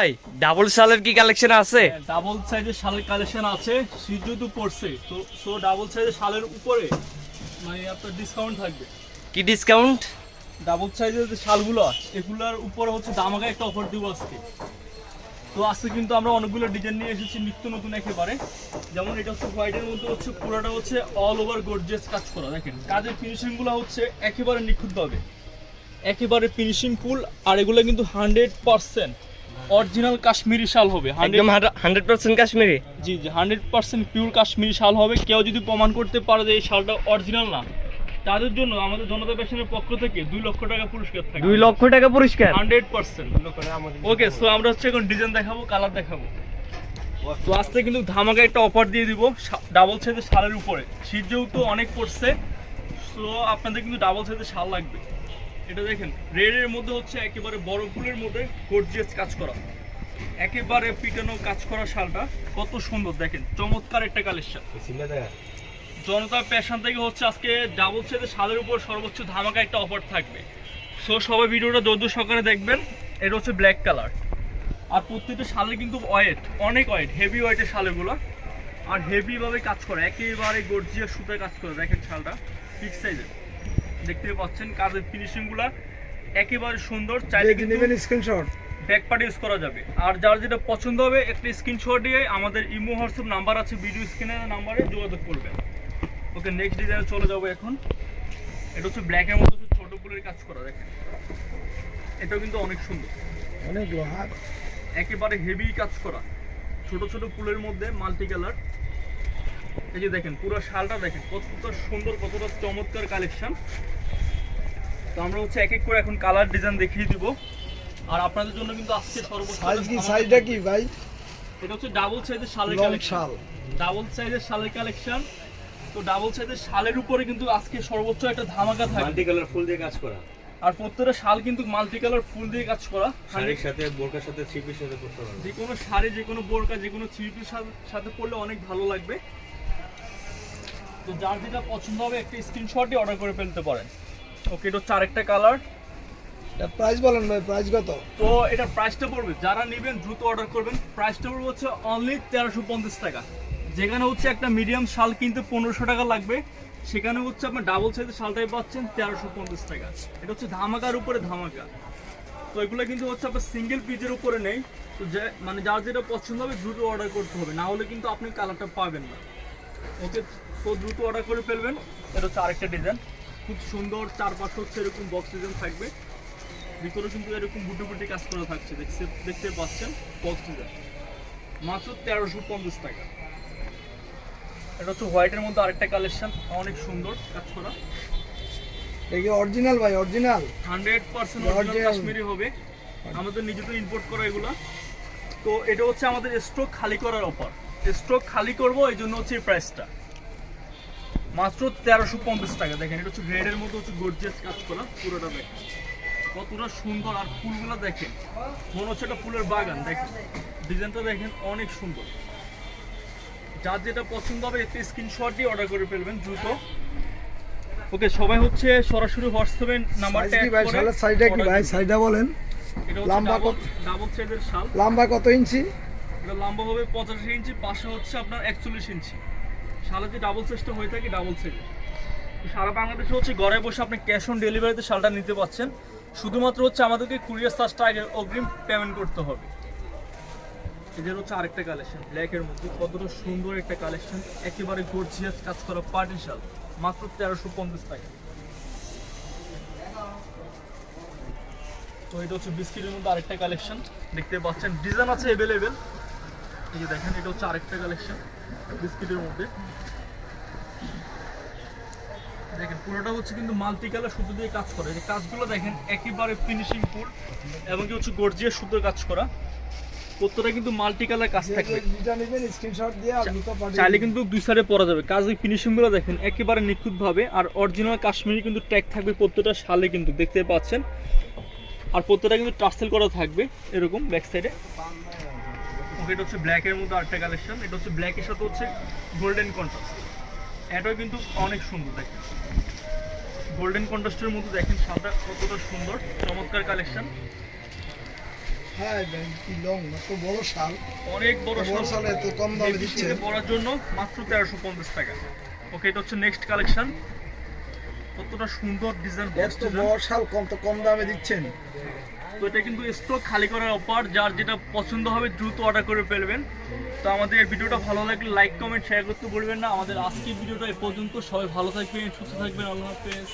ভাই ডাবল সালের কি কালেকশন আছে? ডাবল সাইজের শালের কালেকশন আছে শীত যেহেতু পড়ছে তো সো ডাবল সাইজের শালের উপরে মানে আপনার ডিসকাউন্ট থাকবে। কি ডিসকাউন্ট ডাবল সাইজের যে শালগুলো আছে এগুলোর উপরে হচ্ছে দামাকা একটা অফার দিব আজকে। তো আজকে কিন্তু আমরা অনেকগুলো ডিজাইন নিয়ে এসেছি নিত্য নতুন একেবারে। যেমন এটা হচ্ছে হোয়াইটের মধ্যে হচ্ছে পুরোটা হচ্ছে অল ওভার গর্জিয়াস কাজ করা দেখেন। কাজের ফিনিশিংগুলো হচ্ছে একেবারে নিখুঁতভাবে। একেবারে ফিনিশিং ফুল আর এগুলো কিন্তু হান্ড্রেড পার্সেন্ট অরিজিনাল কাশ্মীরি শাল হবে একদম হান্ড্রেড পার্সেন্ট কাশ্মীরি? জি জি hundred percent pure Kashmiri shawl হবে। কেউ যদি প্রমাণ করতে পারে যে এই শালটা অরিজিনাল না তাদের জন্য আমাদের জনতা পেশনের পক্ষ থেকে দুই লক্ষ টাকা পুরস্কার থাকে। দুই লক্ষ টাকা পুরস্কার? Hundred percent. ওকে সো আমরা হচ্ছে এখন ডিজাইন দেখাবো কালার দেখাবো। তো আজকে কিন্তু ধামাকা একটা অফার দিয়ে দিব ডাবল সাইজের শালের উপরে। শীত যেহেতু অনেক পড়ছে সো আপনাদের কিন্তু ডাবল সাইজের শাল লাগবে। এটা দেখেন রেডের মধ্যে হচ্ছে একেবারে বড় ফুলের মধ্যে গর্জিয়াস কাজ করা। একেবারে পিটানো কাজ করা শালটা কত সুন্দর দেখেন চমৎকার একটা কালেকশন জনতা প্যাশন থেকে হচ্ছে আজকে ডাবল সাইজের শালের উপর সর্বোচ্চ ধামাকা একটা অফার থাকবে। সো সবাই ভিডিওটা দৌদ্য সকালে দেখবেন এটা হচ্ছে ব্ল্যাক কালার আর প্রত্যেকটা শালে কিন্তু ওয়েট অনেক ওয়েট হেভি ওয়েটের শালেগুলো। আর হেভিভাবে কাজ করে একেবারে গর্জিয়া সুতায় কাজ করে দেখেন শালটা ফিক্স সাইজের দেখতে পাচ্ছেন কাজের ফিনিশিংগুলো একেবারে সুন্দর চাইলে কিন্তু নেবেন স্ক্রিনশট ব্যাক পার্ট ইউজ করা যাবে। আর যার যেটা পছন্দ হবে একটা স্ক্রিনশট দিয়ে আমাদের ইমো হোয়াটসঅ্যাপ নাম্বার আছে ভিডিও স্ক্রিনের নাম্বারে যোগাযোগ করবেন। ওকে নেক্সট ডিজাইনে চলে যাব এখন। এটা হচ্ছে ব্ল্যাকের মধ্যে হচ্ছে ছোট ফুলের কাজ করা দেখেন। এটাও কিন্তু অনেক সুন্দর। অনেক একেবারে হেভি কাজ করা। ছোট ছোট ফুলের মধ্যে মাল্টি কালার এই যে দেখেন পুরো শালটা দেখেন কতটা সুন্দর কতটা চমৎকার কালেকশন তো আমরা হচ্ছে এক এক করে এখন কালার ডিজাইন দেখিয়ে দিব। আর আপনাদের জন্য কিন্তু আজকে সর্বোচ্চ সাইজ কি? সাইজটা কি ভাই? এটা হচ্ছে ডাবল সাইজের শালের কালেকশন ডাবল সাইজের শালের কালেকশন তো ডাবল সাইজের শালের উপরে কিন্তু আজকে সর্বোচ্চ একটা ধামাকা থাকবে। মাল্টি কালার ফুল দিয়ে কাজ করা। আর প্রত্যেকটা শাল কিন্তু মাল্টি কালার ফুল দিয়ে কাজ করা। শাড়ির সাথে বোরকার সাথে থ্রি পিসের সাথে করতে পারবে যে কোনো শাড়ি যে কোনো বোরকা যে কোনো থ্রি পিস সাথে পরলে অনেক ভালো লাগবে। তো যার যেটা পছন্দ হবে একটা স্ক্রিনশটই অর্ডার করে ফেলতে পারেন। ওকে এটা হচ্ছে আরেকটা কালার প্রাইস বলেন ভাই প্রাইস কত? তো এটা প্রাইসটা পড়বে। যারা নেবেন দ্রুত অর্ডার করবেন। প্রাইসটা পড়বে হচ্ছে অনলি তেরোশো পঞ্চাশ টাকা। যেখানে হচ্ছে একটা মিডিয়াম শাল কিনতে পনেরোশো টাকা লাগবে। সেখানে হচ্ছে আপনার ডাবল সাইজের শালটাই পাচ্ছেন তেরোশো পঞ্চাশ টাকা। এটা হচ্ছে ধামাকার উপরে ধামাকা। তো এগুলো কিন্তু হচ্ছে আপনার সিঙ্গেল পিজের উপরে নেই। তো যে মানে যার যেটা পছন্দ হবে দ্রুত অর্ডার করতে হবে। না হলে কিন্তু আপনি কালারটা পাবেন না। ওকে তো দ্রুত অর্ডার করে ফেলবেন। এটা হচ্ছে আরেকটা ডিজাইন খুব সুন্দর চারপাশে হচ্ছে এরকম বক্স ডিজাইন থাকবে। ভিতরে কিন্তু এরকম বুটি বুটি কাজ করা থাকছে। দেখতে দেখতে পাচ্ছেন বক্স ডিজাইন মাত্র তেরোশো পঞ্চাশ টাকা। এটা হচ্ছে হোয়াইটের মধ্যে আরেকটা কালেকশন অনেক সুন্দর কাজ করা। কি অরিজিনাল ভাই original hundred percent Original. Kashmiri হবে। আমাদের নিজেদের ইম্পোর্ট করা এগুলা। তো এটা হচ্ছে আমাদের স্টক খালি করার অফার স্টক খালি করব এই জন্য হচ্ছে এই প্রাইসটা মাত্র তেরোশো পঞ্চাশ টাকা। দেখেন এটা হচ্ছে গ্রেডের মধ্যে হচ্ছে গর্জিয়াস কাজ করা পুরোটা দেখেন। কতটা সুন্দর আর ফুলগুলো দেখেন। মনে হচ্ছে একটা ফুলের বাগান দেখেন। ডিজাইনটা দেখেন অনেক সুন্দর। যার যেটা পছন্দ হবে এতে স্ক্রিনশট দিয়ে অর্ডার করে ফেলবেন দ্রুত। ওকে সবাই হচ্ছে সরাসরি হোয়াটসঅ্যাপে নাম্বারটা কি ভাই? সাইজটা কি ভাই? সাইজটা বলেন। লম্বা লম্বা কত? ডাবল সাইজের শাল। লম্বা কত ইঞ্চি? এটা লম্বা হবে পঁচাশি ইঞ্চি, পাশে হচ্ছে আপনার একচল্লিশ ইঞ্চি। শালে যে ডাবল সাইজটা হয়ে থাকে ডাবল সাইজের সারা বাংলাদেশে হচ্ছে ঘরে বসে আপনি ক্যাশ অন ডেলিভারিতে শালটা নিতে পারছেন শুধুমাত্র হচ্ছে আমাদেরকে কুরিয়ার চার্জটা আগে অগ্রিম পেমেন্ট করতে হবে। এদের হচ্ছে আরেকটা কালেকশন ব্ল্যাকের মধ্যে। কতটা সুন্দর একটা কালেকশন একেবারে গর্জিয়াস কাজ করা পার্টি শাল, মাত্র তেরোশো পঞ্চাশ টাকা। তো এটা হচ্ছে বিস্কিটের মধ্যে আরেকটা কালেকশন দেখতে পাচ্ছেন ডিজাইন আছে অ্যাভেলেবেল এই যে দেখেন এটা হচ্ছে আরেকটা কালেকশন বিস্কিটের মধ্যে। দেখেন পুরোটা হচ্ছে কিন্তু মাল্টি কালার সুতো দিয়ে কাজ করে। এই যে কাজগুলো দেখেন একেবারে ফিনিশিং ফুল এবং কি হচ্ছে গর্জিয়াস সুতোর কাজ করা। প্রত্যেকটা কিন্তু মাল্টি কালার কাজ থাকবে। স্ক্রিনশট দিয়ে আর চাইলে কিন্তু দুই সাইডে পরা যাবে। কাজের ফিনিশিংগুলো দেখেন একেবারে নিখুঁত ভাবে আর অরিজিনাল কাশ্মীরি কিন্তু ট্যাগ থাকবে প্রত্যেকটা শালে কিন্তু দেখতে পাচ্ছেন। আর প্রত্যেকটা কিন্তু টার্সেল করা থাকবে এরকম ব্যাক সাইডে ওকে এটা হচ্ছে ব্ল্যাকের মধ্যে আরেকটা কালেকশন এটা হচ্ছে ব্ল্যাকের সাথে হচ্ছে গোল্ডেন কন্ট্রাস্ট এটাও কিন্তু অনেক সুন্দর দেখেন। গোল্ডেন কন্ট্রাস্টের মধ্যে দেখেন শালটা কতটা সুন্দর চমৎকার কালেকশন হ্যাঁ বড় অনেক বড় শাল। এত কম দামে দিচ্ছে। পরার জন্য মাত্র তেরোশো পঞ্চাশ টাকা। ওকে এটা হচ্ছে নেক্সট কালেকশন কতটা সুন্দর ডিজাইন এত বড় শাল কম তো কম দামে দিচ্ছেন। তো এটা কিন্তু স্টক খালি করার অপার যার যেটা পছন্দ হবে দ্রুত অর্ডার করে ফেলবেন। তো আমাদের ভিডিওটা ভালো লাগলে লাইক কমেন্ট শেয়ার করতে বলবেন না। আমাদের আজকের ভিডিওটা এ পর্যন্ত। সবাই ভালো থাকবেন, সুস্থ থাকবেন। আল্লাহ হাফেজ।